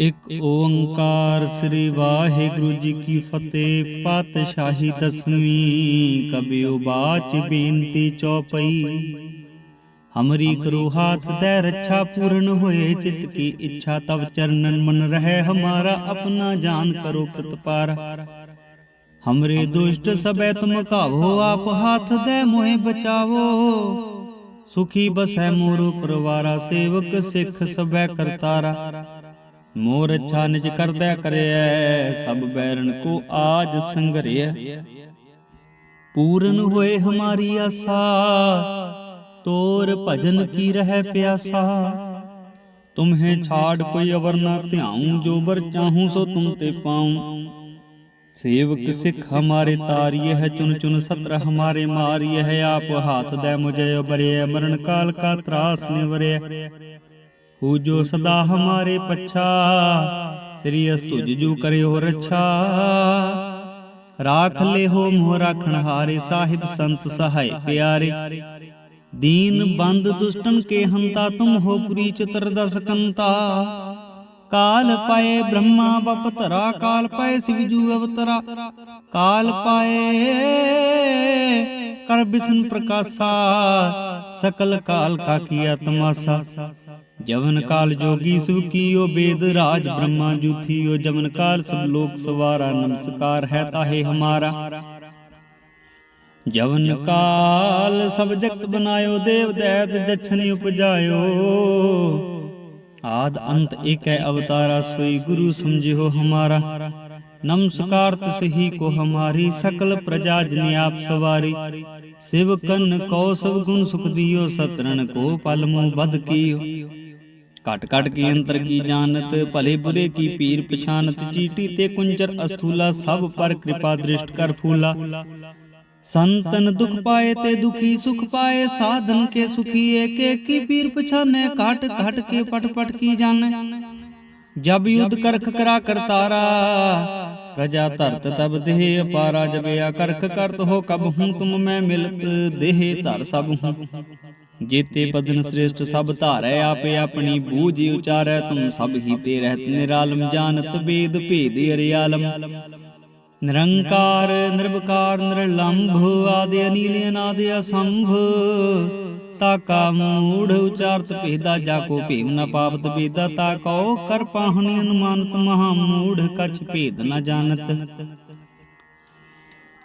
ਇਕ ਓੰਕਾਰ ਸ੍ਰੀ ਵਾਹਿਗੁਰੂ ਜੀ ਕੀ ਫਤਿਹ, ਪਾਤਸ਼ਾਹੀ ਦਸਵੀਂ ਕਬਿਓ ਬਾਚ ਬੇਨਤੀ ਚੌਪਈ। ਹਮਰੀ ਕਰੋ ਹਾਥ ਦੇ ਰੱਛਾ ਪੂਰਨ ਹੋਏ, ਚਿਤ ਕੀ ਇੱਛਾ ਤਵ ਚਰਨਨ ਮਨ ਰਹਿ, ਹਮਾਰਾ ਆਪਣਾ ਜਾਨ ਕਰੋ ਪ੍ਰਤਪਾਰ। ਹਮਰੇ ਦੁਸ਼ਟ ਸਬੈ ਤੁਮ ਕਾਵੋ ਆਪ ਹਾਥ ਦੇ ਮੋਹਿ ਬਚਾਵੋ। ਸੁਖੀ ਬਸੈ ਮੋਰ ਪਰਵਾਰਾ, ਸੇਵਕ ਸਿੱਖ ਸਬੈ ਕਰਤਾਰਾ। ਮੋਰ ਅੱਛਾ ਨਿਜ ਕਰਦੈ ਕਰਿਐ, ਸਭ ਬੈਰਨ ਕੋ ਆਜ ਸੰਗਰਿਐ। ਪੂਰਨ ਹੋਏ ਹਮਾਰੀ ਆਸਾ, ਤੋਰ ਭਜਨ ਕੀ ਰਹਿ ਪਿਆਸਾ। ਤੁਮਹੇ ਛਾੜ ਕੋਈ ਅਵਰ ਨਾ ਧਿਆਉ, ਜੋ ਬਰ ਚਾਹੂੰ ਸੋ ਤੁਮ ਤੇ ਪਾਉ। ਸੇਵਕ ਸਿੱਖ ਹਮਾਰੇ ਤਾਰੀਏ ਹੈ ਚੁਨ ਚੁਨ ਸਤਰ ਹਮਾਰੇ ਮਾਰੀਏ ਹੈ, ਆਪ ਹਾਥ ਦੇ ਮੁਝੇ ਉਬਰਿਐ ਮਰਨ ਕਾਲ ਕਾ ਤਰਾਸ ਨਿਵਰਿਐ ਹੂ ਜੋ ਸਦਾ ਹਮਾਰੇ ਪੱਛਾ। ਸ੍ਰੀ ਅਸ ਤੁਜ ਜੂ ਕਰਿਓ ਰੱਛਾ। ਰਾਖ ਲੈ ਹੋ ਮੋਹ ਰਾਖਣ ਹਾਰੇ ਸਾਹਿਬ ਸੰਤ ਸਹਾਇ ਪਿਆਰੇ। ਦੀਨ ਬੰਦ ਦੁਸ਼ਟਨ ਕੇ ਹੰਤਾ ਤੁਮ ਹੋ ਪੁਰੀ ਚਤਰ ਦਸ ਕੰਤਾ। ਕਾਲ ਪਾਏ ਬ੍ਰਹਮਾ ਬਪਤਰਾ ਕਾਲ ਪਾਏ ਸਿਵਜੂ ਅਵਤਰਾ। ਕਾਲ ਪਾਏ ਕਰ ਬਿਸਨ ਪ੍ਰਕਾਸ਼ਾ ਸਕਲ ਕਾਲ ਕਾ ਕੀਆ ਤਮਾਸਾ ਜਵਨ ਕਾਲ ਜੋਗੀ ਸੁ ਕੀਓ ਬੇਦ ਰਾਜ ਬ੍ਰਹਮਾ ਜੂਥੀਓ ਜਵਨ ਕਾਲ ਸਭ ਲੋਕ ਸਵਾਰਾ ਨਮਸਕਾਰ ਹੈ ਤਾਹੇ ਹਮਾਰਾ। ਜਵਨ ਕਾਲ ਸਭ ਜਗਤ ਬਨਾਇਓ ਦੇਵ ਦੈਤ ਜਛਨੀ ਉਪਜਾਇਓ। ਆਦ ਅੰਤ ਏਕੈ ਅਵਤਾਰਾ ਸੋਈ ਗੁਰੂ ਸਮਝਿਓ ਹਮਾਰਾ। ਨਮਸਕਾਰ ਤਸਹੀ ਕੋ ਹਮਾਰੀ ਸਕਲ ਪ੍ਰਜਾ ਜਨ ਆਪ ਸਵਾਰੀ। ਸਿਵਕਨ ਕੋ ਸਭ ਗੁਣ ਸੁਖ ਦਿਓ ਸਤਰਨ ਕੋ ਪਲ ਮੂਹ ਬਦ ਕੀਓ। ਕਟ ਕਟ ਕੀ ਅੰਤਰ ਕੀ ਜਾਣਤ ਭਲੇ ਬੁਰੇ ਕੀ ਪੀਰ ਪਛਾਨਤ ਚੀਟੀ ਤੇ ਕੁੰਜਰ ਅਸਥੂਲਾ ਸਭ ਪਰ ਕਿਰਪਾ ਦ੍ਰਿਸ਼ਟ ਕਰ ਫੂਲਾ ਸੰਤਨ ਦੁਖ ਪਾਏ ਤੇ ਦੁਖੀ ਸੁਖ ਪਾਏ ਸਾਧਨ ਕੇ ਸੁਖੀ ਏਕੇ ਕੀ ਪੀਰ ਪਛਾਨੇ ਘਟ ਘਟ ਕੇ ਪਟ ਪਟ ਕੀ ਜਾਣੇ ਜਬ ਯੁਧ ਕਰਖ ਕਰਾ ਕਰਤਾਰਾ ਪ੍ਰਜਾ ਧਰਤ ਤਬ ਦੇਹ ਅਪਾਰਾ ਜਬਿਆ ਕਰਖ ਕਰਤ ਹੋ ਕਬ ਹੂੰ ਤੁਮ ਮੈਂ ਮਿਲਤ ਦੇਹ ਧਰ ਸਭ ਹੂੰ ਜੀਤੇ ਬਦਨ ਸ੍ਰੇਸ਼ਟ ਸਭ ਧਾਰੈ ਆਪੇ ਆਪਣੀ ਬੂਝ ਉਚਾਰੈ ਤੁਮ ਸਭ ਹੀ ਤੇ ਰਹਿਤ ਨਿਰਾਲਮ ਜਾਣਤ ਬੇਦ ਭੇਦ ਅਰਿਆਲਮ। ਨਿਰੰਕਾਰ ਨਿਰਵਕਾਰ ਨਿਰਲੰਭ ਆਦਿ ਅਨੀਲ ਅਨਾਦਿ ਅਸੰਭ। ਤਾਕਾ ਮੂੜ ਉਚਾਰਤ ਭੇਦਾ ਜਾ ਕੋ ਭੇਮ ਨ ਪਾਵਤ ਬੇਦਾ ਤਾ ਕਉ ਕਰ ਪਾਹਣੀ ਅਨੁਮਾਨਤ ਮਹਾ ਮੂੜ ਕਛ ਭੇਦ ਨ ਜਾਣਤ।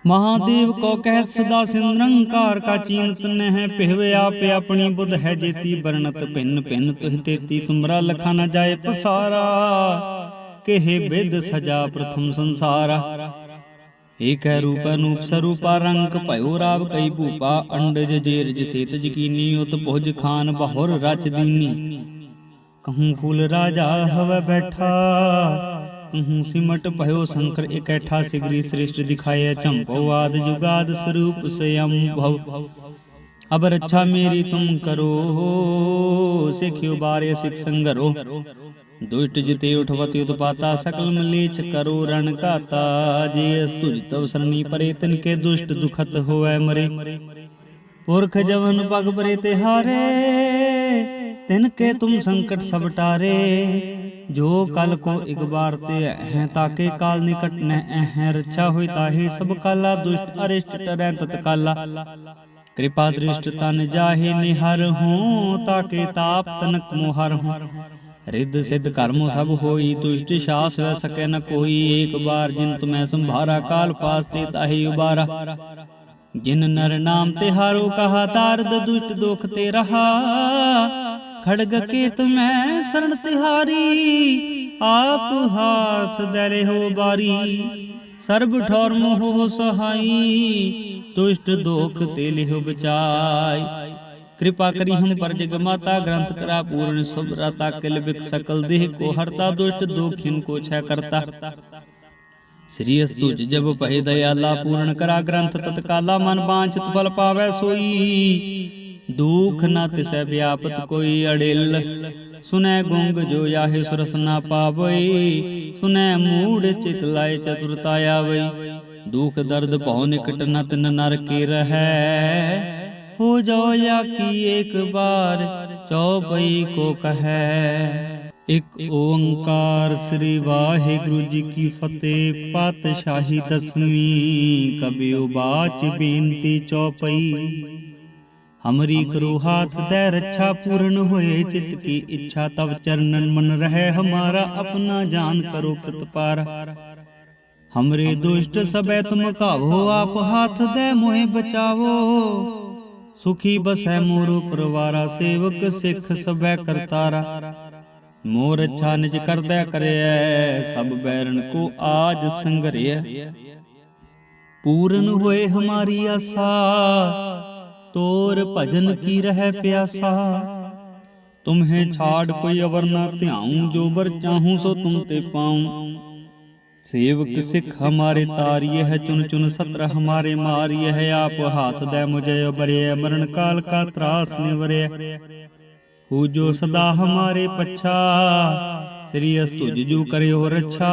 ਮਹਾਦੇਵ ਕੋ ਕਹਿ ਸਦਾ ਸਿੰਦਰੰਕਾਰ ਕਾ ਚੀਨਤ ਨਹਿ ਪਹਿਵੇ ਆਪੇ ਆਪਣੀ ਬੁੱਧ ਹੈ ਜੇਤੀ ਬਰਣਤ ਭਿੰਨ ਭਿੰਨ ਤੁਹ ਤੇਤੀ ਤੁਮਰਾ ਲਖਾ ਨ ਜਾਏ ਪਸਾਰਾ। ਕਿਹ ਵਿਦ ਸਜਾ ਪ੍ਰਥਮ ਸੰਸਾਰਾ। ਏਕੈ ਰੂਪ ਅਨੂਪ ਸਰੂਪਾ ਰੰਗ ਭਇਓ ਰਾਵ ਕਈ ਭੂਪਾ ਅੰਡਜ ਜੇਰ ਜਸੇਤ ਜਕੀਨੀ ਉਤ ਭੁਜ ਖਾਨ ਬਹੁਰ ਰਚ ਦੀਨੀ। ਕਹੂੰ ਫੂਲ ਰਾਜਾ ਹਵ ਬੈਠਾ। ਕਹੂੰ ਸਿਮਟ ਭਇਓ ਸੰਕਰ ਇਕੈਠਾ ਸਿਗਰੀ ਸ੍ਰਿਸ਼ਟ ਦਿਖਾਏ ਚੰਪੋ ਆਦ ਜੁਗਾਦ ਸਰੂਪ ਸਯੰ ਭਵ ਅਬ ਰੱਛਾ ਮੇਰੀ ਤੁਮ ਕਰੋ ਸਿਖਿਓ ਬਾਰੇ ਸਿਖ ਸੰਗਰੋ ਦੁਸ਼ਟ ਜਿਤੇ ਉਠਵਤੀ ਉਤਪਾਤਾ ਸਕਲ ਮਲੇਛ ਕਰੋ ਰਣ ਘਾਤਾ ਜੇ ਅਸ ਤੁਜ ਤਵ ਸਰਨੀ ਪਰੇ ਤਿਨ ਕੇ ਦੁਸ਼ਟ ਦੁਖਤ ਹੋਐ ਮਰੇ ਪੁਰਖ ਜਵਨ ਪਗ ਪਰੇ ਤਿਹਾਰੇ ਤਿਨ ਕੇ ਤੁਮ ਸੰਕਟ ਸਭ ਟਾਰੇ, ਜੋ ਕਲ ਕੋ ਇਕ ਬਾਰ ਤੇ ਹੈ ਤਾਕੇ ਕਾਲ ਨਿਕਟ ਨਹਿ ਹੈ ਰੱਛਾ ਹੋਈ ਤਾਹੀ, ਸਭ ਕਾਲਾ ਦੁਸ਼ਟ ਅਰਿਸ਼ਟ ਟਰੈ ਤਤਕਾਲਾ ਕਿਰਪਾ ਦ੍ਰਿਸ਼ਟ ਤਨ ਜਾਹੇ ਨਿਹਰ ਹੂੰ, ਤਾਕੇ ਤਾਪ ਤਨਕ ਮੋਹਰ ਹੂੰ। ਰਿੱਧ ਸਿੱਧ ਕਰਮੋ ਸਭ ਹੋਈ, ਦੁਸ਼ਟ ਸ਼ਾਸ ਵੈ ਸਕੈ ਨ ਕੋਈ, ਏਕ ਬਾਰ ਜਿਨ ਤੁਮੈ ਸੰਭਾਰਾ, ਕਾਲ ਪਾਸ ਤੇ ਤਾਹੀ ਉਬਾਰਾ। ਜਿਨ ਨਰ ਨਾਮ ਤੇ ਹਾਰੂ, ਕਹਾ ਤਾਰਦ ਦੁਸ਼ਟ ਦੁਖ ਤੇ ਰਹਾ। ਖੜਗ ਕੇ ਤੁਮੈ ਸਰਣ ਤਿਹਾਰੀ, ਆਪ ਹਾਥ ਦਰੇ ਹੋ ਬਾਰੀ। ਸਰਬ ਠੌਰ ਮੋਹ ਸਹਾਈ ਦੁਸ਼ਟ ਦੋਖ ਤੇ ਲਿਹੁ ਬਚਾਈ ਕਿਰਪਾ ਕਰੀ ਹਮ ਪਰ ਜਗ ਮਾਤਾ, ਗ੍ਰੰਥ ਕਰਾ ਪੂਰਨ ਸੁਭ ਰਤਾ, ਕਿਲ ਬਿਕ ਸਕਲ ਦੇਹ ਕੋ ਹਰਤਾ, ਦੁਸ਼ਟ ਦੋਖਿਨ ਕੋ ਛੈ ਕਰਤਾ। ਸ੍ਰੀ ਅਸਤੁਜ ਜਬ ਪਹਿ ਦਇਆਲਾ, ਪੂਰਨ ਕਰਾ ਗ੍ਰੰਥ ਤਤਕਾਲਾ, ਮਨ ਬਾਂਛਤ ਫਲ ਪਾਵੈ ਸੋਈ। ਦੁਖ ਨਾ ਤਿਸੈ ਵਿਆਪਤ ਕੋਈ ਅੜਿਲ। ਸੁਨੈ ਗੁੰਗ ਜੋ ਆਹੇ ਸੁਰਸ ਨਾ ਪਾਵਈ, ਸੁਨੈ ਮੂੜ ਚਿਤ ਲਾਇ ਚਤੁਰਤਾ ਆਵਈ। ਦੁਖ ਦਰਦ ਭਉ ਨਿਕਟ ਨ ਤਿਨ ਨਰ ਕੀ ਰਹੈ। ਹੋ ਜੋ ਯਾ ਕੀ ਏਕ ਬਾਰ ਚੌਪਈ ਕੋ ਕਹੈ। ਇਕ ਓੰਕਾਰ ਸ੍ਰੀ ਵਾਹਿਗੁਰੂ ਜੀ ਕੀ ਫਤਿਹ, ਪਾਤਸ਼ਾਹੀ ਦਸਵੀਂ, ਕਬਿਉ ਬਾਚ ਬੇਨਤੀ ਚੌਪਈ। ਹਮਰੀ ਕਰੋ ਹਾਥ ਦੇ ਰੱਛਾ ਪੂਰਨ ਹੋਏ ਚਿਤ ਕੀ ਇੱਛਾ ਤਵ ਚਰਨਨ ਮਨ ਰਹਿ ਹਮਾਰਾ ਆਪਣਾ ਜਾਨ ਕਰੋ ਪ੍ਰਤਪਾਰ। ਹਮਰੇ ਦੁਸ਼ਟ ਸਬੈ ਤੁਮ ਕਾਵੋ ਆਪ ਹਾਥ ਦੇ ਮੋਹਿ ਬਚਾਵੋ। ਸੁਖੀ ਬਸੈ ਮੋਰ ਪਰਵਾਰਾ ਸੇਵਕ ਸਿੱਖ ਸਬੈ ਕਰਤਾਰਾ। ਮੋਰ ਅੱਛਾ ਨਿਜ ਕਰਦੈ ਕਰਿਐ ਸਭ ਬੈਰਨ ਕੋ ਆਜ ਸੰਗਰਿਐ। ਪੂਰਨ ਹੋਏ ਹਮਾਰੀ ਆਸਾ। ਤੋਰ ਭਜਨ ਕੀ ਰਹਿ ਪਿਆਸਾ? ਤੁਮਹੇ ਛਾੜ ਕੋਈ ਅਵਰ ਨਾ ਧਿਆਉ, ਜੋ ਬਰ ਚਾਹੂੰ ਸੋ ਤੁਮ ਤੇ ਪਾਉ। ਸੇਵਕ ਸਿੱਖ ਹਮਾਰੇ ਤਾਰੀਏ ਹੈ ਚੁਨ ਚੁਨ ਸਤਰ ਹਮਾਰੇ ਮਾਰੀਏ ਹੈ, ਆਪ ਹਾਥ ਦੇ ਮੁਝੇ ਉਬਰਿਐ ਮਰਨ ਕਾਲ ਕਾ ਤਰਾਸ ਨਿਵਰਿਐ ਹੂ। ਜੋ ਸਦਾ ਹਮਾਰੇ ਪੱਛਾ, ਸ੍ਰੀ ਅਸਤੁਜ ਜੂ ਕਰਿਓ ਰੱਛਾ।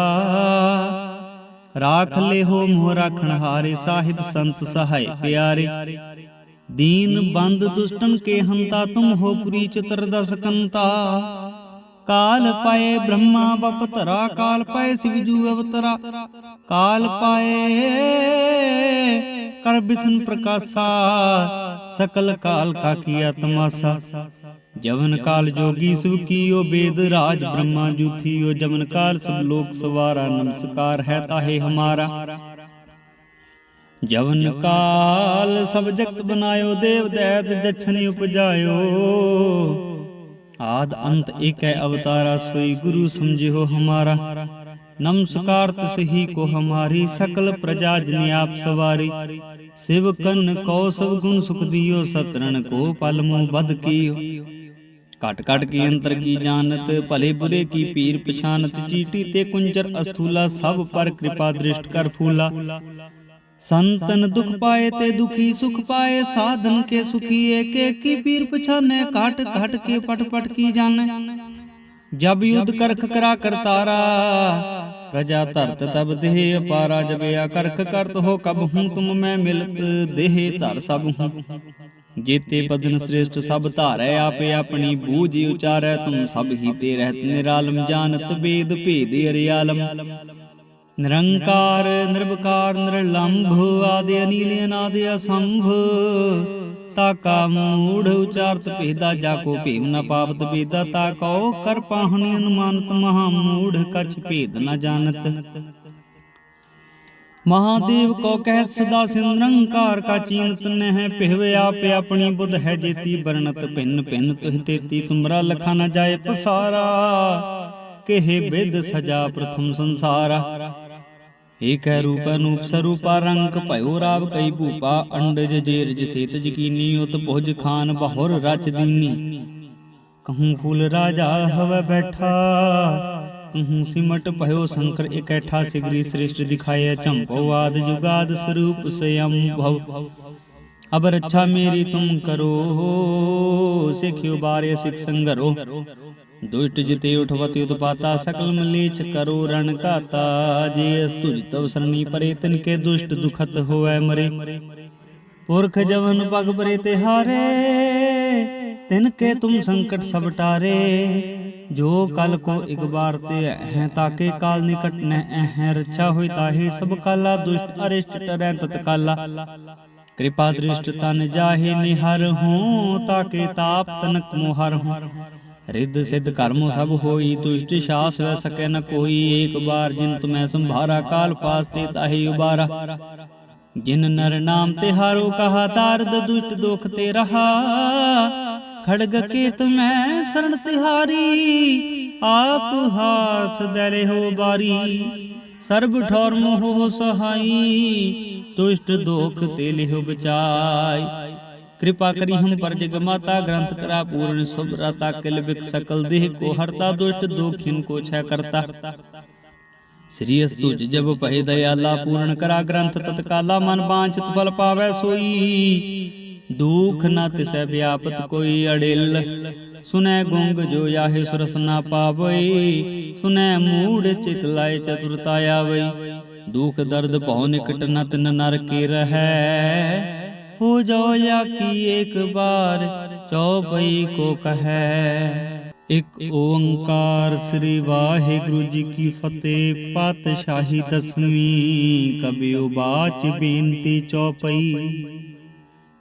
ਰਾਖ ਲੈ ਹੋ ਮੋਹ ਰਾਖਣ ਹਾਰੇ, ਸਾਹਿਬ ਸੰਤ ਸਹਾਇ ਪਿਆਰੇ। ਦੀਨ ਬੰਦ ਦੁਸ਼ਟਨ ਕੇ ਹੰਤਾ ਤੁਮ ਹੋ ਪੁਰੀ ਚਤਰ ਦਸ ਕੰਤਾ ਕਾਲ ਪਾਏ ਬ੍ਰਹਮਾ ਬਪਤਰਾ ਕਾਲ ਪਾਏ ਸਿਵਜੂ ਅਵਤਰਾ। ਕਾਲ ਪਾਏ ਕਰ ਬਿਸਨ ਪ੍ਰਕਾਸ਼ਾ ਸਕਲ ਕਾਲ ਕਾ ਕੀਆ ਤਮਾਸਾ। ਜਵਨ ਕਾਲ ਜੋਗੀ ਸੁ ਕੀਓ ਬੇਦ ਰਾਜ ਬ੍ਰਹਮਾ ਜੂਥੀਓ ਜਵਨ ਕਾਲ ਸਭ ਲੋਕ ਸਵਾਰਾ ਨਮਸਕਾਰ ਹੈ ਤਾਹੇ ਹਮਾਰਾ। ਜਵਨ ਕਾਲ ਸਭ ਜਗਤ ਬਨਾਇਓ ਦੇਵ ਦੈਤ ਜਛਨੀ ਉਪਜਾਇਓ। ਆਦ ਅੰਤ ਏਕੈ ਅਵਤਾਰਾ ਸੋਈ ਗੁਰੂ ਸਮਝਿਓ ਹਮਾਰਾ। ਨਮਸਕਾਰ ਤਸਹੀ ਕੋ ਹਮਾਰੀ, ਸਕਲ ਪ੍ਰਜਾ ਜਨ ਆਪ ਸਵਾਰੀ। ਸਿਵਕਨ ਕੋ ਸਭ ਗੁਣ ਸੁਖ ਦਿਓ ਸਤਰਨ ਕੋ ਪਲ ਬਦ ਕੀਓ। ਕਟ ਕਟ ਕੀ ਅੰਤਰ ਕੀ ਜਾਣਤ, ਭਲੇ ਬੁਰੇ ਕੀ ਪੀਰ ਪਛਾਨਤ, ਚੀਟੀ ਤੇ ਕੁੰਜਰ ਅਸਥੂਲਾ, ਸਭ ਪਰ ਕਿਰਪਾ ਦ੍ਰਿਸ਼ਟ ਕਰ ਫੂਲਾ। ਸੰਤਨ ਦੁਖ ਪਾਏ ਤੇ ਦੁਖੀ ਸੁਖ ਪਾਏ ਸਾਧਨ ਕੇ ਸੁਖੀਏ ਕੇ ਕੀ ਪੀਰ ਪਛਾਨੇ ਘਟ ਘਟ ਕੇ ਪਟ ਪਟ ਕੀ ਜਾਣੇ। ਜਬ ਯੁੱਧ ਕਰਖ ਕਰਾ ਕਰਤਾਰਾ ਪ੍ਰਜਾ ਧਰਤ ਤਬ ਦੇਹ ਅਪਾਰਾ ਜਬਿਆ ਕਰਖ ਕਰਤ ਹੋ ਕਬ ਹੂੰ ਤੁਮ ਮੈਂ ਮਿਲਤ ਦੇਹ ਧਰ ਸਭ ਹੂੰ। ਜੀਤੇ ਪਦਨ ਸ੍ਰੇਸ਼ਟ ਸਭ ਧਾਰੈ ਆਪੇ ਆਪਣੀ ਬੂਝ ਉਚਾਰੈ ਤੁਮ ਸਭ ਹੀ ਤੇ ਰਹਿਤ ਨਿਰਾਲਮ ਜਾਣਤ ਬੇਦ ਭੇਦ ਅਰਿਆਲਮ। ਨਿਰੰਕਾਰ, ਨਿਰਵਕਾਰ, ਨਿਰਲੰਭ ਆਦਿ ਅਨੀਲ ਅਨਾਦ ਅਸੰਭ। ਤਾਕਾ ਮੂੜ ਉਚਾਰਤ ਭੇਦਾ, ਜਾ ਕੋ ਭੀਮ ਨ ਪਾਵਤ ਭੇਦਾ, ਤਾ ਕਉ ਕਰ ਪਾਹਣੀ ਅਨੁਮਾਨਤ, ਮਹਾ ਮੂੜ ਕਛ ਭੇਦ ਨ ਜਾਣਤ। ਮਹਾਦੇਵ ਕੋ ਕਹਿ ਸਦਾ ਸਿੰਦਰੰਕਾਰ ਕਾ ਚੀਨਤ, ਨਹਿ ਪਹਿਵ ਆਪ ਆਪਣੀ ਬੁੱਧ ਹੈ ਜੇਤੀ ਵਰਣਤ, ਭਿੰਨ ਭਿੰਨ ਤੁਹ ਤੇਤੀ ਤੁਮਰਾ ਲਖਾ ਨ ਜਾਏ ਪਸਾਰਾ। के हे वेद सजा प्रथम संसार। एक है रूप अनूप स्वरूपा रंग, भयो राव कई भूपा, अंडज जेर जसेत जकीनी, उत भुज खान बहुर रच दीनी। कहूँ फूल राजा हव बैठा, कहूँ सिमट भयो शंकर इकैठा सिगरी श्रेष्ठ दिखाया चंपो, आद जुगाद स्वरूप स्वयं भव। अब रक्षा मेरी तुम करो, सिख्यो बारे सिख संगरो। ਦੁਸ਼ਟ ਜਿਤੇ ਉਠਵਤੀ ਉਤਪਾਤਾ, ਸਕਲ ਮਲੇਛ ਕਰੋ ਰਣ ਘਾਤਾ। ਜੇ ਅਸਤੁਜ ਤਵ ਸਰਨੀ ਪਰੇ ਤਿਨ ਕੇ ਦੁਸ਼ਟ ਦੁਖਤ ਹੋਐ ਮਰੇ। ਪੁਰਖ ਜਵਨ ਪਗ ਪਰੇ ਤੇ ਹਾਰੇ ਤਿਨ ਕੇ ਤੁਮ ਸੰਕਟ ਸਭ ਟਾਰੇ। ਜੋ ਕਲ ਕੋ ਇਕ ਬਾਰ ਤੇ ਹੈ ਤਾਕੇ ਕਾਲ ਨਿਕਟ ਨਹਿ ਹੈ ਰੱਛਾ ਹੋਈ ਤਾਹੀ ਸਭ ਕਾਲਾ, ਦੁਸ਼ਟ ਅਰਿਸ਼ਟ ਟਰੈ ਤਤਕਾਲਾ ਕਿਰਪਾ ਦ੍ਰਿਸ਼ਟ ਤਨ ਜਾਹੇ, ਨਿਹਰ ਹੂੰ ਤਾਕੇ ਤਾਪ ਤਨਕ ਮੋਹਰ ਹੂੰ ਰਿੱਧ ਸਿੱਧ ਕਰਮ ਸਭ ਹੋਈ ਤੁਸ਼ਟ ਸ਼ਾਸ ਵੈ ਸਕੈ ਨ ਕੋਈ। ਏਕ ਬਾਰ ਜਿਨ ਤੁਮੈ ਸੰਭਾਰਾ, ਕਾਲ ਪਾਸ ਤੇ ਤਾਹੀ ਉਬਾਰਾ। ਜਿਨ ਨਰ ਨਾਮ ਤੇ ਹਾਰੋ ਕਹਾ, ਤਾਰਦ ਦੁਸ਼ਟ ਦੁਖ ਤੇ ਰਹਾ। ਖੜਗ ਕੇ ਤੁਮੈ ਸਰਣ ਤਿਹਾਰੀ, ਆਪ ਹਾਥ ਦਲੇ ਹੋ ਬਾਰੀ ਸਰਬ ਠੌਰ ਮੋਹ ਸਹਾਈ ਤੁਸ਼ਟ ਦੋਖ ਤੇ ਲਿਹੁ ਬਚਾਈ। कृपा करी हम पर जग माता ग्रंथ करा पूर्ण सुभ्रता किल बिक सकल देह को हरता दुष्ट दोखिन को छह करता श्री अस्तुज जब पहे दयाला पूर्ण करा ग्रंथ तत्काला मन बांछित फल पावै सोई दुख न तिसै व्यापत कोई अड़िल सुनै गुंग जो याहे सुरस ना पावै सुनै मूड चित लाए चतुरता आवै दुख दर्द पौ निकट न तिन नर के रहै हो जो या की एक बार चौपई को कहे ਇੱਕ ਓੰਕਾਰ ਸ੍ਰੀ ਵਾਹਿਗੁਰੂ ਜੀ ਕੀ ਫਤਿਹ ਪਾਤਸ਼ਾਹੀ ਦਸਵੀਂ ਕਬਿਓ ਬਾਚ ਬੇਨਤੀ ਚੌਪਈ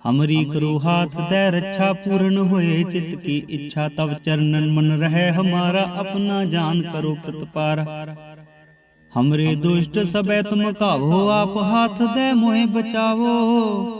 ਹਮਰੀ ਕਰੋ ਹਾਥ ਦੇ ਰੱਛਾ ਪੂਰਨ ਹੋਏ ਚਿਤ ਕੀ ਇੱਛਾ ਤਵ ਚਰਨਨ ਮਨ ਰਹਿ ਹਮਾਰਾ ਆਪਣਾ ਜਾਨ ਕਰੋ ਪ੍ਰਤਪਾਰ ਹਮਰੇ ਦੁਸ਼ਟ ਸਬੈ ਤੁਮ ਕਾਵੋ ਆਪ ਹਾਥ ਦੇ ਮੋਹਿ ਬਚਾਵੋ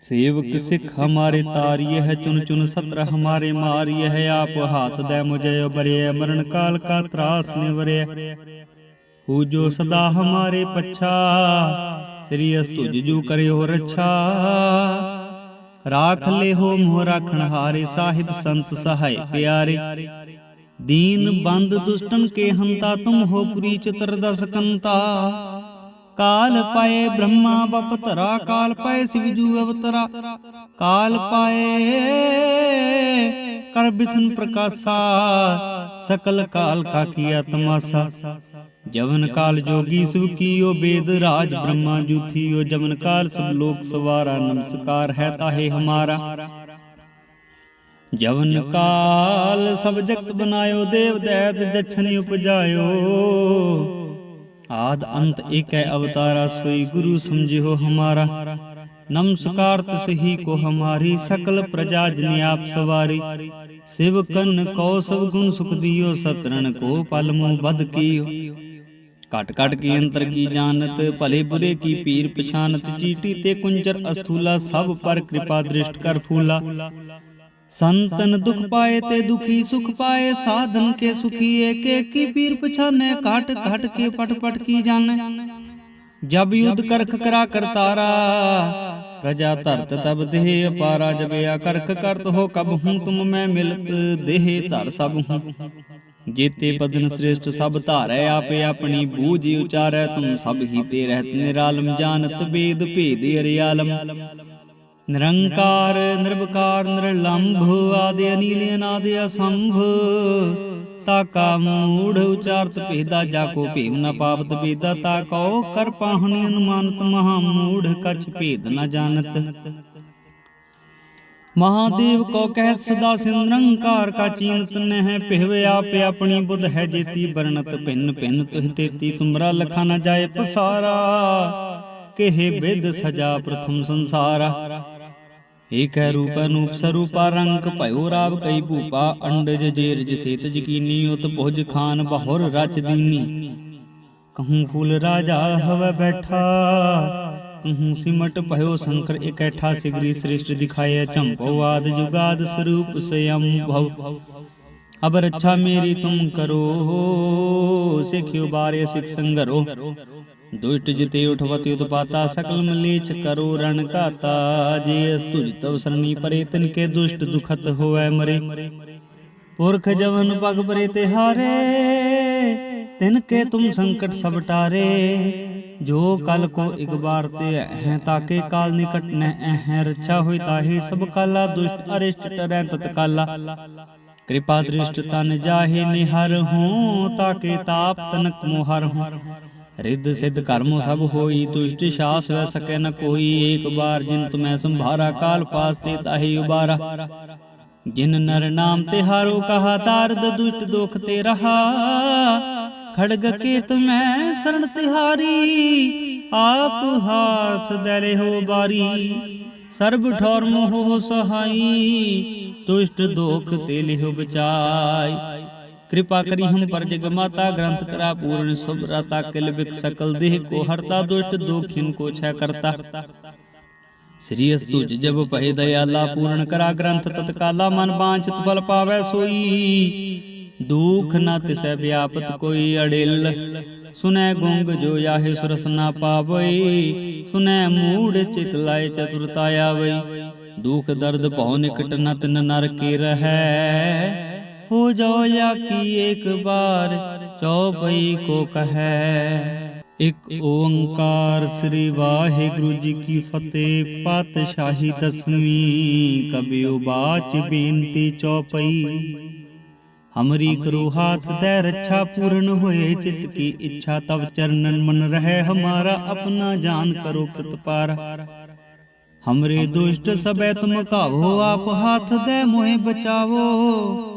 ਸੇਵਕ ਸਿੱਖ ਹਮਾਰੇ ਤਾਰੀਏ ਹੈ ਚੁਨ ਚੁਨ ਸਤਰ ਹਮਾਰੇ ਮਾਰੀਏ ਹੈ ਆਪ ਹਾਥ ਦੇ ਮੁਝੇ ਉਬਰਿਐ ਮਰਨ ਕਾਲ ਕਾ ਤਰਾਸ ਨਿਵਰਿਐ ਹੂ ਜੋ ਸਦਾ ਹਮਾਰੇ ਪੱਛਾ। ਸ੍ਰੀ ਅਸਤੁਜ ਜੂ ਕਰਿਓ ਰੱਛਾ। ਰਾਖ ਲੈ ਹੋ ਮੋਹ ਰਾਖਣ ਹਾਰੇ ਸਾਹਿਬ ਸੰਤ ਸਹਾਇ ਪਿਆਰੇ। ਦੀਨ ਬੰਦ ਦੁਸ਼ਟਨ ਕੇ ਹੰਤਾ ਤੁਮ ਹੋ ਪੁਰੀ ਚਤਰ ਦਸ ਕੰਤਾ। ਕਾਲ ਪਾਏ ਬ੍ਰਹਮਾ ਬਪਤਰਾ ਕਾਲ ਪਾਏ ਸਿਵਜੂ ਅਵਤਰਾ, ਕਾਲ ਪਾਏ ਕਰ ਬਿਸਨ ਪ੍ਰਕਾਸ਼ਾ, ਸਕਲ ਕਾਲ ਕਾ ਕੀਆ ਤਮਾਸਾ ਜਵਨ ਕਾਲ ਜੋਗੀ ਸੁ ਬੇਦ ਰਾਜ ਬ੍ਰਹਮਾ ਜੂਥੀਓ ਜਵਨ ਕਾਲ ਸਭ ਲੋਕ ਸਵਾਰਾ, ਨਮਸਕਾਰ ਹੈ ਤਾਹੇ ਹਮਾਰਾ। ਜਵਨ ਕਾਲ ਸਭ ਜਗਤ ਬਨਾਇਓ ਦੇਵ ਦੈਤ ਜਛਨੀ ਉਪਜਾਇਓ। ਆਦ ਅੰਤ ਏਕੈ ਅਵਤਾਰਾ ਸੋਈ ਗੁਰੂ ਸਮਝਿਓ ਹਮਾਰਾ। ਨਮਸਕਾਰ ਤਸਹੀ ਕੋ ਹਮਾਰੀ, ਸਕਲ ਪ੍ਰਜਾ ਜਨ ਆਪ ਸਵਾਰੀ। ਸਿਵਕਨ ਕੋ ਸਭ ਗੁਣ ਸੁਖ ਦਿਓ ਸਤਰਨ ਕੋ ਪਲ ਮੂ ਬਦ ਕੀਓ। ਕਟ ਕਟ ਕੀ ਅੰਤਰ ਕੀ ਜਾਣਤ, ਭਲੇ ਬੁਰੇ ਕੀ ਪੀਰ ਪਛਾਨਤ, ਚੀਟੀ ਤੇ ਕੁੰਜਰ ਅਸਥੂਲਾ, ਸਭ ਪਰ ਕਿਰਪਾ ਦ੍ਰਿਸ਼ਟ ਕਰ ਫੂਲਾ। ਸੰਤਨ ਦੁਖ ਪਾਏ ਤੇ ਦੁਖੀ ਸੁਖ ਪਾਏ ਸਾਧਨ ਕੇ ਸੁਖੀ ਏਕੇ ਕੀ ਪੀਰ ਪਛਾਨੇ ਘਟ ਘਟ ਕੇ ਪਟ ਪਟ ਕੀ ਜਾਣੇ। ਜਬ ਯੁਧ ਕਰਖ ਕਰਾ ਕਰਤਾਰਾ ਪ੍ਰਜਾ ਧਰਤ ਤਬ ਦੇਹ ਅਪਾਰਾ ਜਬਿਆ ਕਰਖ ਕਰਤ ਹੋ ਕਬ ਹੂੰ ਤੁਮ ਮੈਂ ਮਿਲਤ ਦੇਹ ਧਰ ਸਭ ਹੂੰ। ਜੀਤੇ ਬਦਨ ਸ੍ਰੇਸ਼ਟ ਸਭ ਧਾਰੈ ਆਪੇ ਆਪਣੀ ਬੂਝ ਉਚਾਰੈ ਤੁਮ ਸਭ ਹੀ ਤੇ ਰਹਿਤ ਨਿਰਾਲਮ ਜਾਣਤ ਬੇਦ ਭੇਦ ਅਰਿਆਲਮ। ਨਿਰੰਕਾਰ, ਨਿਰਵਕਾਰ, ਨਿਰਲੰਭ ਆਦਿ ਅਨੀਲ ਅਨਾਦ ਅਸੰਭ। ਤਾਕਾ ਮੂੜ ਉਚਾਰਤ ਭੇਦਾ, ਜਾ ਕੋ ਭੇਮ ਨ ਪਾਵਤ ਬੇਦਾ ਤਾ ਕਉ ਕਰ ਪਾਹਣੀ ਅਨੁਮਾਨਤ ਮਹਾ ਮੂੜ, ਕਛ ਭੇਦ ਨ ਜਾਣਤ। ਮਹਾਦੇਵ ਕੋ ਕਹਿ, ਸਦਾ ਸਿੰਦਰੰਕਾਰ ਕਾ ਚੀਨਤ ਨਹਿ ਪਹਿਵੇ ਆਪੇ ਆਪਣੀ ਬੁੱਧ ਹੈ ਜੇਤੀ ਵਰਣਤ ਭਿੰਨ ਭਿੰਨ, ਤੁਹ ਤੇਤੀ ਤੁਮਰਾ ਲਖਾ ਨ ਜਾਏ ਪਸਾਰਾ। ਕਿਹ ਵਿਦ ਸਜਾ ਪ੍ਰਥਮ ਸੰਸਾਰਾ। ਏਕੈ ਰੂਪ ਅਨੂਪ ਸਰੂਪਾ ਰੰਗ ਭਇਓ ਰਾਵ ਕਈ ਭੂਪਾ, ਅੰਡਜ ਜੇਰਜ ਸੇਤ ਜਕੀਨੀ ਉਤ ਪੁਜ ਖਾਨ ਬਹੁਰ ਰਚ ਦੀਨੀ। ਕਹੂੰ ਫੂਲ ਰਾਜਾ ਹਵ ਬੈਠਾ, ਕਹੂੰ ਸਿਮਟ ਭਇਓ ਸ਼ੰਕਰ ਇਕੈਠਾ, ਸਿਗਰੀ ਸ੍ਰਿਸ਼ਟ ਦਿਖਾਏ ਚੰਪੋ ਆਦ ਜੁਗਾਦ ਸਰੂਪ ਸਯੰ ਭਵ ਅਬ ਰੱਛਾ ਮੇਰੀ ਤੁਮ ਕਰੋ, ਸਿਖਿਓ ਬਾਰੇ ਸਿਖ ਸੰਗਰੋ। ਦੁਸ਼ਟ ਜਿਤੇ ਉਠਵਤੀ ਉਤਪਾਤਾ, ਸਕਲ ਮਲੇਛ ਕਰੋ ਰਣ ਘਾਤਾ। ਜੇ ਅਸ ਤੁਜ ਤਵ ਸਰਨੀ ਪਰੇ ਤਿਨ ਕੇ ਦੁਸ਼ਟ ਦੁਖਤ ਹੋਵੈ ਮਰੇ। ਪੁਰਖ ਜਵਨ ਪਗ ਪਰੇ ਤੇ ਹਾਰੇ ਤਿਨ ਕੇ ਤੁਮ ਸੰਕਟ ਸਭ ਟਾਰੇ। ਜੋ ਕਲ ਕੋ ਇਕ ਬਾਰ ਤੇ ਹੈ ਤਾਕੇ ਕਾਲ ਨਿਕਟ ਨਹਿ ਹੈ ਰੱਛਾ ਹੋਈ ਤਾਹੀ ਸਭ ਕਾਲਾ, ਦੁਸ਼ਟ ਅਰਿਸ਼ਟ ਟਰੈ ਤਤਕਾਲਾ ਕਿਰਪਾ ਦ੍ਰਿਸ਼ਟ ਤਨ ਜਾਹੇ ਨਿਹਰ ਹੂੰ, ਤਾਕੇ ਤਾਪ ਤਨਕ ਮੋਹਰ ਹੂੰ। ਰਿੱਧ ਸਿੱਧ ਕਰਮੋ ਸਭ ਹੋਈ, ਤੁਸ਼ਟ ਸ਼ਾਸ ਵੈ ਸਕੈ ਨ ਕੋਈ। ਏਕ ਬਾਰ ਜਿਨ ਤੁਮੈ ਸੰਭਾਰਾ, ਕਾਲ ਪਾਸ ਤੇ ਤਾਹੀ ਉਬਾਰਾ। ਜਿਨ ਨਰ ਨਾਮ ਤੇ ਹਾਰੋ, ਕਹਾ ਤਾਰਦ ਦੁਸ਼ਟ ਦੁਖ ਤੇ ਰਹਾ। ਖੜਗ ਕੇ ਤੁਮੈ ਸਰਣ ਤਿਹਾਰੀ, ਆਪ ਹਾਥ ਦਲੇ ਹੋ ਬਾਰੀ। ਸਰਬ ਠੌਰ ਮੋਹ ਸਹਾਈ, ਤੁਸ਼ਟ ਦੋਖ ਤੇ ਲਿਹੁ ਬਚਾਈ। कृपा करी हम पर जग माता ग्रंथ करा पूर्ण सुभ्रता किल बिक सकल देह को हरता दुष्ट दोखिन को छय करता श्री अस्तुज जब पहे दयाला पूर्ण करा ग्रंथ तत्काला मन बांछित फल पावै सोई दुख न तिसै व्यापत कोई अड़िल सुनै गुंग जो याहे सुरस ना पावै सुनै मूढ़ चित लाए चतुरता आवै दुख दर्द भव निकट न तिन नर के रहै हो जाओ या की एक बार चौपई को कहे ਇੱਕ ਓੰਕਾਰ ਸ੍ਰੀ ਵਾਹਿਗੁਰੂ ਜੀ ਕੀ ਫਤਿਹ ਪਾਤਸ਼ਾਹੀ ਦਸਵੀਂ ਕਬਿਓ ਬਾਚ ਬੇਨਤੀ ਚੌਪਈ ਹਮਰੀ ਕਰੋ ਹਾਥ ਦੇ ਰੱਛਾ ਪੂਰਨ ਹੋਏ ਚਿਤ ਕੀ ਇੱਛਾ ਤਵ ਚਰਨਨ ਮਨ ਰਹਿ ਹਮਾਰਾ ਆਪਣਾ ਜਾਨ ਕਰੋ ਪ੍ਰਤਪਾਰ ਹਮਰੇ ਦੁਸ਼ਟ ਸਬੈ ਤੁਮ ਕਾਵੋ ਆਪ ਹਾਥ ਦੇ ਮੋਹਿ ਬਚਾਵੋ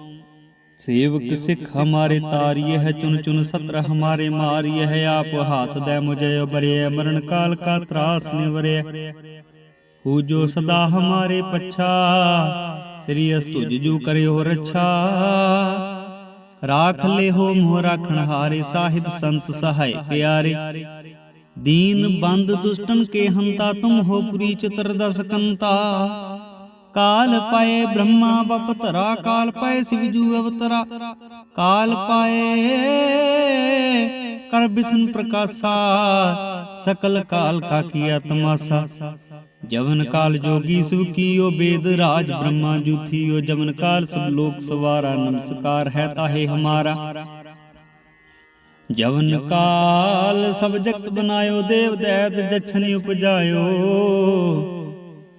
ਸੇਵਕ ਸਿੱਖ ਹਮਾਰੇ ਤਾਰੀਏ ਹੈ ਚੁਨ ਚੁਨ ਸਤਰ ਹਮਾਰੇ ਮਾਰੀਏ ਹੈ ਆਪ ਹਾਥ ਦੇ ਮੁਝੇ ਉਬਰਿਐ ਮਰਨ ਕਾਲ ਕਾ ਤਰਾਸ ਨਿਵਰਿਐ ਹੂ। ਜੋ ਸਦਾ ਹਮਾਰੇ ਪੱਛਾ। ਸ੍ਰੀ ਅਸਤੁਜ ਜੂ ਕਰਿਓ ਰੱਛਾ। ਰਾਖ ਲੈ ਹੋ ਮੋਹ ਰਾਖਣ ਹਾਰੇ ਸਾਹਿਬ ਸੰਤ ਸਹਾਇ ਪਿਆਰੇ। ਦੀਨ ਬੰਦ ਦੁਸ਼ਟਨ ਕੇ ਹੰਤਾ ਤੁਮ ਹੋ ਪੁਰੀ ਚਤਰ ਦਸ ਕੰਤਾ। ਕਾਲ ਪਾਏ ਬ੍ਰਹਮਾ ਬਪਤਰਾ ਕਾਲ ਪਾਏ ਸਿਵਜੂ ਅਵਤਰਾ, ਕਾਲ ਪਾਏ ਕਰ ਬਿਸ਼ਨ ਪ੍ਰਕਾਸ਼ਾ, ਸਕਲ ਕਾਲ ਕਾ ਕੀਆ ਤਮਾਸਾ। ਜਵਨ ਕਾਲ ਜੋਗੀ ਸੁ ਬੇਦ ਰਾਜ, ਬ੍ਰਹਮਾ ਜੂਥੀਓ ਜਵਨ ਕਾਲ, ਸਭ ਲੋਕ ਸਵਾਰਾ, ਨਮਸਕਾਰ ਹੈ ਤਾਹੇ ਹਮਾਰਾ। ਜਵਨ ਕਾਲ ਸਭ ਜਗਤ ਬਨਾਇਓ, ਦੇਵ ਦੈਤ ਜਛਨੀ ਉਪਜਾਇਓ।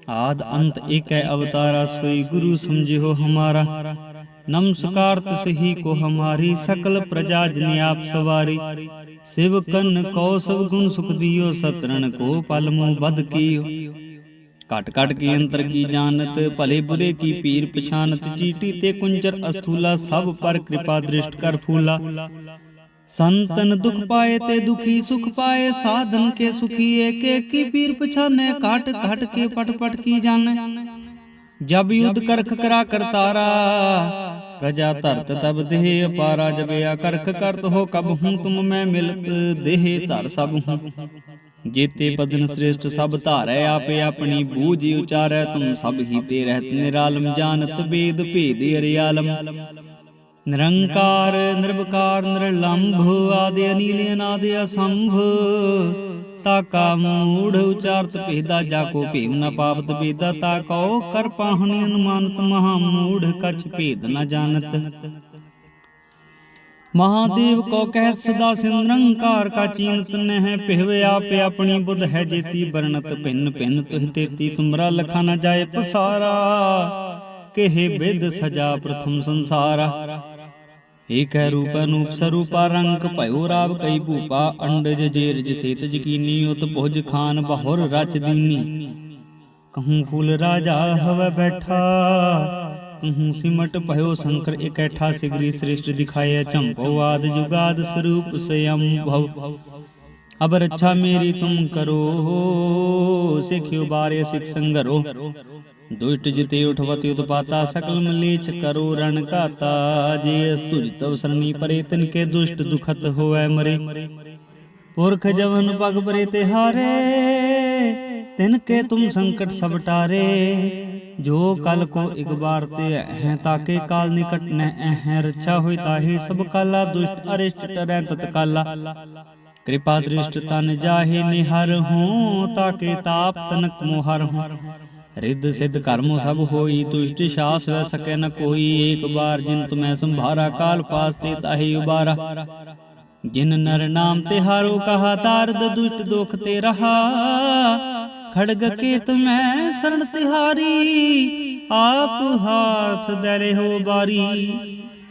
ਆਦ ਅੰਤ ਏਕੈ ਅਵਤਾਰਾ, ਸੋਈ ਗੁਰੂ ਸਮਝਿਓ ਹਮਾਰਾ। ਨਮਸਕਾਰ ਤਸਹੀ ਕੋ ਹਮਾਰੀ, ਸਕਲ ਪ੍ਰਜਾ ਜਨ ਆਪ ਸਵਾਰੀ। ਸਿਵਕਨ ਕੋ ਸਭ ਗੁਣ ਸੁਖ ਦਿਓ ਸਤਰਨ ਕੋ ਪਲ ਮੂ ਬਦ ਕੀਓ। ਕਟ ਕਟ ਕੀ ਅੰਤਰ ਕੀ ਜਾਣਤ, ਭਲੇ ਬੁਰੇ ਕੀ ਪੀਰ ਪਛਾਨਤ, ਚੀਟੀ ਤੇ ਕੁੰਜਰ ਅਸਥੂਲਾ, ਸਭ ਪਰ ਕਿਰਪਾ ਦ੍ਰਿਸ਼ਟ ਕਰ ਫੂਲਾ। ਸੰਤਨ ਦੁਖ ਪਾਏ ਤੇ ਦੁਖੀ ਸੁਖ ਪਾਏ ਸਾਧਨ ਕੇ ਸੁਖੀ ਏਕੇ ਕੀ ਪੀਰ ਪਛਾਨੇ ਕਾਟ ਕਾਟ ਕੇ ਪਟ ਪਟ ਕੀ ਜਾਣੇ? ਜਬ ਯੁਧ ਕਰਖ ਕਰਾ ਕਰਤਾਰਾ ਪ੍ਰਜਾ ਧਰਤ ਤਬ ਦੇਹ ਅਪਾਰਾ ਜਬਿਆ ਕਰਖ ਕਰਤ ਹੋ ਕਬ ਹੂੰ ਤੁਮ ਮੈਂ ਮਿਲਤ ਦੇਹ ਧਰ ਸਭ ਹੂੰ। ਜੀਤੇ ਪਦਨ ਸ੍ਰੇਸ਼ਟ ਸਭ ਧਾਰੈ ਆਪੇ ਆਪਣੀ ਬੂਝ ਉਚਾਰੈ ਤੁਮ ਸਭ ਹੀ ਤੇ ਰਹਿਤ ਨਿਰਾਲਮ ਜਾਣਤ ਬੇਦ ਭੇਦ ਅਰਿਆਲਮ। ਨਿਰੰਕਾਰ, ਨਿਰਵਕਾਰ, ਨਿਰਲੰਭ ਆਦਿ ਅਨੀਲ ਅਨਾਦਿ ਅਸੰਭ। ਤਾਕਾ ਮੂੜ ਉਚਾਰਤ ਭੇਦਾ, ਜਾ ਕੋ ਭੇਮ ਨ ਪਾਵਤ ਭੇਦਾ, ਤਾ ਕਉ ਕਰ ਪਾਹਣੀ ਅਨੁਮਾਨਤ, ਮਹਾ ਮੂੜ ਕਛ ਭੇਦ ਨ ਜਾਣਤ। ਮਹਾਦੇਵ ਕੋ ਕਹਿ ਸਦਾ ਸਿੰਦਰੰਕਾਰ ਕਾ ਚੀਨਤ ਨਹਿ ਪਹਿਵੇ ਆਪੇ ਆਪਣੀ ਬੁੱਧ ਹੈ ਜੇਤੀ ਵਰਣਤ, ਭਿੰਨ ਭਿੰਨ ਤੁਹ ਤੇਤੀ ਤੁਮਰਾ ਲਖਾ ਨ ਜਾਏ ਪਸਾਰਾ। ਕਿਹ ਬਿਦ ਸਜਾ ਪ੍ਰਥਮ ਸੰਸਾਰਾ। ਏਕੈ ਰੂਪ ਅਨੂਪ ਸਰੂਪਾ ਰੰਗ ਭਇਓ ਰਾਵ ਕਈ ਭੂਪਾ ਅੰਡਜ ਜੇਰਜ ਸੇਤ ਜਕੀਨੀ ਉਤ ਭੁਜ ਖਾਨ ਬਹੁਰ ਰਚ ਦੀਨੀ ਕਹੂੰ ਫੂਲ ਰਾਜਾ ਹਵ ਬੈਠਾ ਕਹੂੰ ਸਿਮਟ ਭਇਓ ਸ਼ੰਕਰ ਇਕੈਠਾ ਸਿਗਰੀ ਸ੍ਰਿਸ਼ਟ ਦਿਖਾਏ ਚੰਪੋ ਆਦ ਜੁਗਾਦ ਸਰੂਪ ਸਯੰ ਭਵ ਅਬ ਰੱਛਾ ਮੇਰੀ ਤੁਮ ਕਰੋ ਸਿਖਿਓ ਬਾਰੇ ਸਿਖ ਸੰਗਰੋ ਦੁਸ਼ਟ ਜਿਤੇ ਉਠਵਤੀ ਉਤਪਾਤਾ, ਸਕਲ ਮਲੇਛ ਕਰੋ ਰਣ ਘਾਤਾ। ਜੇ ਅਸਤੁਜ ਤਵ ਸਰਨੀ ਪਰੇ ਤਿਨ ਕੇ ਦੁਸ਼ਟ ਦੁਖਤ ਹੋਐ ਮਰੇ। ਪੁਰਖ ਜਵਨ ਪਗ ਪਰੇ ਤੇ ਹਾਰੇ ਤਿਨ ਕੇ ਤੁਮ ਸੰਕਟ ਸਭ ਟਾਰੇ। ਜੋ ਕਲ ਕੋ ਇਕ ਬਾਰ ਤੇ ਹੈ ਤਾਕੇ ਕਾਲ ਨਿਕਟ ਨ ਹੈ ਰੱਛਾ ਹੋਈ ਤਾਹੀ ਸਭ ਕਾਲਾ, ਦੁਸ਼ਟ ਅਰਿਸ਼ਟ ਟਰੈ ਤਤਕਾਲਾ ਕਿਰਪਾ ਦ੍ਰਿਸ਼ਟ ਤਨ ਜਾਹੇ, ਨਿਹਰ ਹੂੰ, ਤਾਕੇ ਤਾਪ ਤਨਕ ਮੋਹਰ ਹੂੰ। ਰਿੱਧ ਸਿੱਧ ਕਰਮੋ ਸਭ ਹੋਈ, ਤੁਸ਼ਟ ਸ਼ਾਸ ਵੈ ਸਕੈ ਨ ਕੋਈ। ਏਕ ਬਾਰ ਜਿਨ ਤੁਮੈ ਸੰਭਾਰਾ, ਕਾਲ ਪਾਸ ਤੇ ਤਾਹੀ ਉਬਾਰਾ। ਜਿਨ ਨਰ ਨਾਮ ਤੇ ਹਾਰੋ ਕਹਾ, ਤਾਰਦ ਦੁਸ਼ਟ ਦੁਖ ਤੇ ਰਹਾ। ਖੜਗ ਕੇ ਤੁਮੈ ਸਰਣ ਤਿਹਾਰੀ, ਆਪ ਹਾਥ ਦਰੇ ਹੋ ਬਾਰੀ।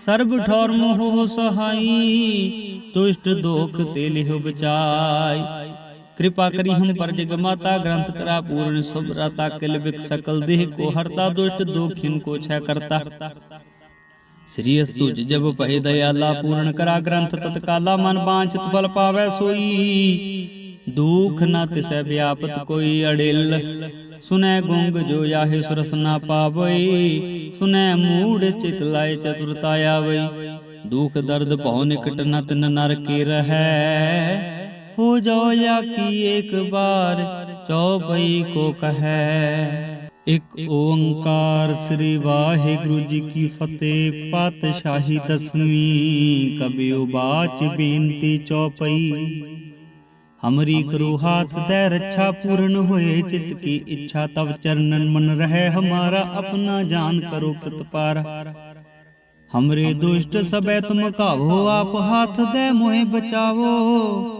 ਸਰਬ ਠੌਰ ਮੋਹ ਸਹਾਈ, ਤੁਸ਼ਟ ਦੋਖ ਤੇ ਲਿਹੁ ਬਚਾਈ। कृपा करी हम पर जग माता ग्रंथ करा पूर्ण सुभ्रता किल बिक सकल देह को हरता दुष्ट दोखिन को छह करता श्री अस्तुज जब पहे दयाला पूर्ण करा ग्रंथ तत्काला मन बांछित फल पावै सोई दुख न तिसै व्यापत कोई अड़िल सुनै गुंग जो याहे सुरस ना पावई सुनै मूड चित लाए चतुरता आवई दुख दर्द पौ निकट न तिन नर के रहै हो जो या की एक बार चौबई को कहे ਇੱਕ ਓੰਕਾਰ ਸ੍ਰੀ ਵਾਹਿਗੁਰੂ ਜੀ ਕੀ ਫਤਿਹ ਪਾਤਸ਼ਾਹੀ ਦਸਵੀਂ ਕਬਿਓ ਬਾਚ ਬੇਨਤੀ ਚੌਪਈ ਹਮਰੀ ਕਰੋ ਹਾਥ ਦੇ ਰੱਛਾ ਪੂਰਨ ਹੋਏ ਚਿਤ ਕੀ ਇੱਛਾ ਤਵ ਚਰਨਨ ਮਨ ਰਹਿ ਹਮਾਰਾ ਆਪਣਾ ਜਾਨ ਕਰੋ ਪ੍ਰਤਪਾਰ ਹਮਰੇ ਦੁਸ਼ਟ ਸਬੈ ਤੁਮ ਕਾਵੋ ਆਪ ਹਾਥ ਦੇ ਮੋਹਿ ਬਚਾਵੋ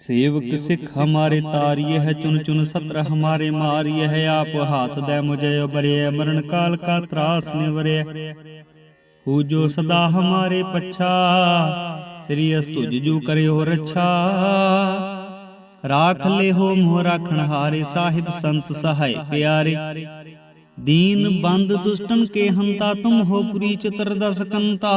ਸੇਵਕ ਸਿੱਖ ਹਮਾਰੇ ਤਾਰੀਏ ਹੈ ਚੁਨ ਚੁਨ ਸਤਰ ਹਮਾਰੇ ਮਾਰੀਏ ਹੈ ਆਪ ਹਾਥ ਦੇ ਮੁਝੇ ਉਬਰਿਐ ਮਰਨ ਕਾਲ ਕਾ ਤਰਾਸ ਨਿਵਰਿਐ ਹੂ। ਜੋ ਸਦਾ ਹਮਾਰੇ ਪੱਛਾ ਸ੍ਰੀ ਅਸਤੁਜ ਜੂ ਕਰਿਓ ਰੱਛਾ। ਰਾਖ ਲੈ ਹੋ ਮੋਹ ਰਾਖਣ ਹਾਰੇ ਸਾਹਿਬ ਸੰਤ ਸਹਾਇ ਪਿਆਰੇ। ਦੀਨ ਬੰਦ ਦੁਸ਼ਟਨ ਕੇ ਹੰਤਾ ਤੁਮ ਹੋ ਪੁਰੀ ਚਤਰ ਦਸ ਕੰਤਾ।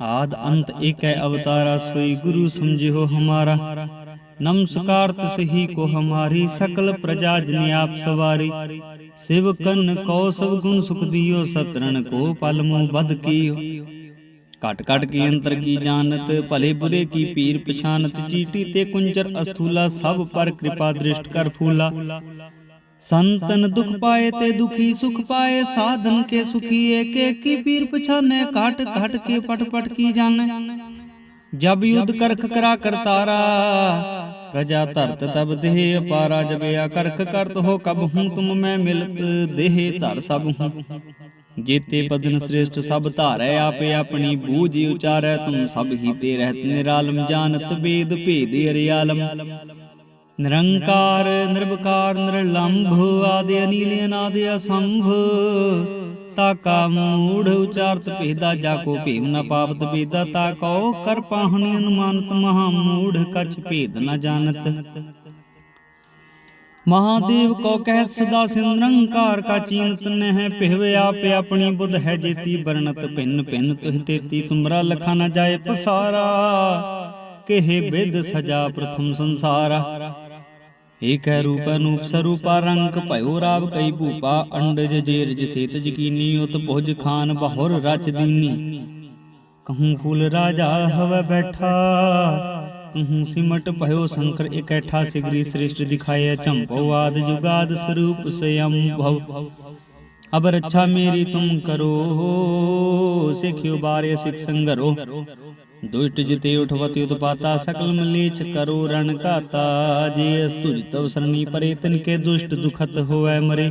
ਆਦ ਅੰਤ ਏਕੈ ਅਵਤਾਰਾ ਸੋਈ ਗੁਰੂ ਸਮਝਿਓ ਹਮਾਰਾ। ਨਮਸਕਾਰ ਤਸਹੀ ਕੋ ਹਮਾਰੀ, ਸਕਲ ਪ੍ਰਜਾ ਜਨ ਆਪ ਸਵਾਰੀ। ਸਿਵਕਨ ਕੋ ਸਭ ਗੁਣ ਸੁਖ ਦਿਓ ਸਤਰਨ ਕੋ ਪਲ ਮੂ ਬਦ ਕੀਓ। ਘਟ ਘਟ ਕੀ ਅੰਤਰ ਕੀ ਜਾਣਤ, ਭਲੇ ਬੁਰੇ ਕੀ ਪੀਰ ਪਛਾਨਤ ਚੀਟੀ ਤੇ ਕੁੰਜਰ ਅਸਥੂਲਾ, ਸਭ ਪਰ ਕਿਰਪਾ ਦ੍ਰਿਸ਼ਟ ਕਰ ਫੂਲਾ। ਸੰਤਨ ਦੁਖ ਪਾਏ ਤੇ ਦੁਖੀ ਸੁਖ ਪਾਏ ਸਾਧਨ ਕੇ ਸੁਖੀ ਏਕੇ ਕੀ ਪੀਰ ਪਛਾਨੇ ਘਟ ਘਟ ਕੇ ਪਟ ਪਟ ਕੀ ਜਾਣੇ। ਜਬ ਯੁਧ ਕਰਖ ਕਰਾ ਕਰਤਾਰਾ ਪ੍ਰਜਾ ਧਰਤ ਤਬ ਦੇਹ ਅਪਾਰਾ ਜਬਿਆ ਕਰਖ ਕਰਤ ਹੋ ਕਬ ਹੂੰ ਤੁਮ ਮੈਂ ਮਿਲਤ ਦੇਹ ਧਰ ਸਭ ਹੂੰ। ਜੇਤੇ ਪਦਨ ਸ੍ਰੇਸ਼ਟ ਸਭ ਧਾਰੈ ਆਪੇ ਆਪਣੀ ਬੂਝ ਉਚਾਰੈ ਤੁਮ ਸਭ ਹੀ ਤੇ ਰਹਿਤ ਨਿਰਾਲਮ ਜਾਣਤ ਬੇਦ ਭੇਦ ਅਰਿਆਲਮ ਨਿਰੰਕਾਰ, ਨਿਰਵਕਾਰ, ਨਿਰਲੰਭ ਆਦਿ ਅਨੀਲ ਅਨਾਦ ਅਸੰਭ। ਤਾਕਾ ਮੂੜ ਉਚਾਰਤ ਭੇਦਾ, ਜਾ ਕੋ ਭੇਮ ਨ ਪਾਵਤ ਭੇਦਾ, ਤਾ ਕਉ ਕਰ ਪਾਹਣੀ ਅਨੁਮਾਨਤ, ਮਹਾ ਮੂੜ ਕਛ ਭੇਦ ਨ ਜਾਣਤ। ਮਹਾਦੇਵ ਕੋ ਕਹਿ ਸਦਾ ਸਿੰਦਰੰਕਾਰ ਕਾ ਚੀਨਤ ਨਹਿ ਪਹਿਵੇ ਆਪੇ ਆਪਣੀ ਬੁੱਧ ਹੈ ਜੇਤੀ ਵਰਣਤ, ਭਿੰਨ ਭਿੰਨ ਤੁਹ ਤੇਤੀ ਤੁਮਰਾ ਲਖਾ ਨ ਜਾਏ ਪਸਾਰਾ। ਕਹੇ ਵਿਦ ਸਜਾ ਪ੍ਰਥਮ ਸੰਸਾਰਾ। ਏਕੈ ਰੂਪ ਅਨੂਪ ਸਰੂਪਾ ਰੰਗ ਭਇਓ ਰਾਵ ਕਈ ਭੂਪਾ ਅੰਡਜ ਜੇਰਜ ਸੇਤ ਜਕੀਨੀ ਉਤ ਪੁਜ ਖਾਨ ਬਹੁਰ ਰਚ ਦੀਨੀ ਕਹੂੰ ਫੂਲ ਰਾਜਾ ਹਵ ਬੈਠਾ ਕਹੂੰ ਸਿਮਟ ਭਇਓ ਸ਼ੰਕਰ ਇਕੈਠਾ ਸਿਗਰੀ ਸ੍ਰਿਸ਼ਟ ਦਿਖਾਏ ਚੰਪੋ ਆਦ ਜੁਗਾਦ ਸਰੂਪ ਸਯੰ ਭਵ ਅਬ ਰੱਛਾ ਮੇਰੀ ਤੁਮ ਕਰੋ ਸਿਖਿਓ ਬਾਰੇ ਸਿਖ ਸੰਗਰੋ ਦੁਸ਼ਟ ਜਿਤੇ ਉਠਵਤੀ ਉਤਪਾਤਾ, ਸਕਲ ਮਲੇਛ ਕਰੋ ਰਣ ਘਾਤਾ। ਜੇ ਅਸ ਤੁਜ ਤਵ ਸਰਨੀ ਪਰੇ ਤਿਨ ਕੇ ਦੁਸ਼ਟ ਦੁਖਤ ਹੋਐ ਮਰੇ।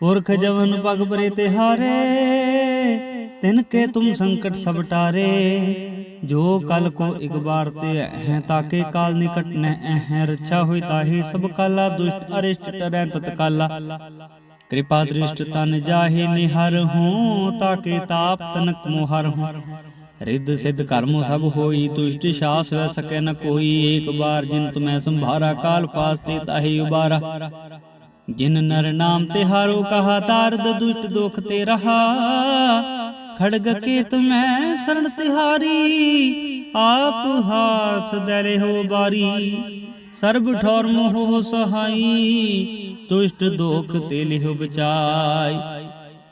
ਪੁਰਖ ਜਵਨ ਪਗ ਪਰੇ ਤਿਹਾਰੇ ਤਿਨ ਕੇ ਤੁਮ ਸੰਕਟ ਸਭ ਟਾਰੇ। ਜੋ ਕਲ ਕੋ ਇਕ ਬਾਰ ਤੇ ਹੈ ਤਾਕੇ ਕਾਲ ਨਿਕਟ ਨ ਹੈ ਰੱਛਾ ਹੋਈ ਤਾਹੀ ਸਭ ਕਾਲਾ, ਦੁਸ਼ਟ ਅਰਿਸ਼ਟ ਟਰੈ ਤਤਕਾਲਾ। ਕਿਰਪਾ ਦ੍ਰਿਸ਼ਟ ਤਨ ਜਾਹੇ ਨਿਹਰ ਹੂੰ, ਤਾਕੇ ਤਾਪ ਤਨਕ ਮੋਹਰ ਹੂੰ। ਰਿੱਧ ਸਿੱਧ ਕਰਮੋ ਸਭ ਹੋਈ ਤੁਸ਼ਟ ਸ਼ਾਸ ਵੈ ਸਕੈ ਨ ਕੋਈ ਏਕ ਬਾਰ ਜਿਨ ਤੁਮੈ ਸੰਭਾਰਾ ਕਾਲ ਪਾਸ ਤੇ ਤਾਹੀ ਉਬਾਰਾ। ਜਿਨ ਨਰ ਨਾਮ ਤੇ ਹਾਰੋ ਕਹਾ ਤਾਰਦ ਦੁਸ਼ਟ ਦੁਖ ਤੇ ਰਹਾ। ਖੜਗ ਕੇ ਤੁਮੈ ਸਰਣ ਤਿਹਾਰੀ। ਆਪ ਹਾਥ ਦਰੇ ਹੋ ਬਾਰੀ। ਸਰਬ ਠੌਰ ਮੋਹ ਸਹਾਈ। ਤੁਸ਼ਟ ਦੋਖ ਤੇ ਲਿਹੁ ਬਚਾਈ।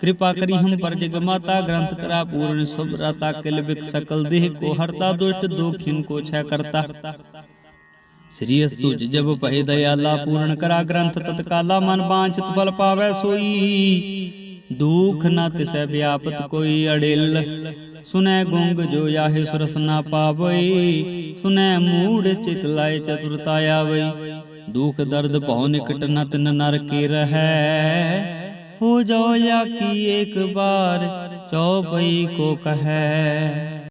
ਕਿਰਪਾ ਕਰੀ ਹਮ ਪਰ ਜਗ ਮਾਤਾ ਗ੍ਰੰਥ ਕਰਾ ਪੂਰਨ ਸੁਭਰਤਾ ਕਿਲ ਬਿਕ ਸਕਲ ਦੇਹ ਕੋ ਹਰਤਾ, ਦੁਸ਼ਟ ਦੋਖਿਨ ਕੋ ਛੈ ਕਰਤਾ। ਸ੍ਰੀ ਅਸਤੁਜ ਜਬ ਪਹਿ ਦਇਆਲਾ, ਪੂਰਨ ਕਰਾ ਗ੍ਰੰਥ ਤਤਕਾਲਾ, ਮਨ ਬਾਂਛਿਤ ਫਲ ਪਾਵੈ ਸੋਈ। ਦੁਖ ਨ ਤਿਸੈ ਵਿਆਪਤ ਕੋਈ ਅੜਿਲ, ਸੁਨੈ ਗੁੰਗ ਜੋ ਆਹੇ ਸੁਰਸ ਨਾ ਪਾਵਈ, ਸੁਨੈ ਮੂੜ ਚਿਤ ਲਾਇ ਚਤੁਰਤਾ ਆਵਈ। ਦੁਖ ਦਰਦ ਭਉ ਨਿਕਟ ਨ ਤਿਨ ਨਰ ਕੇ हो जाओ या की एक बार चौपई को कहे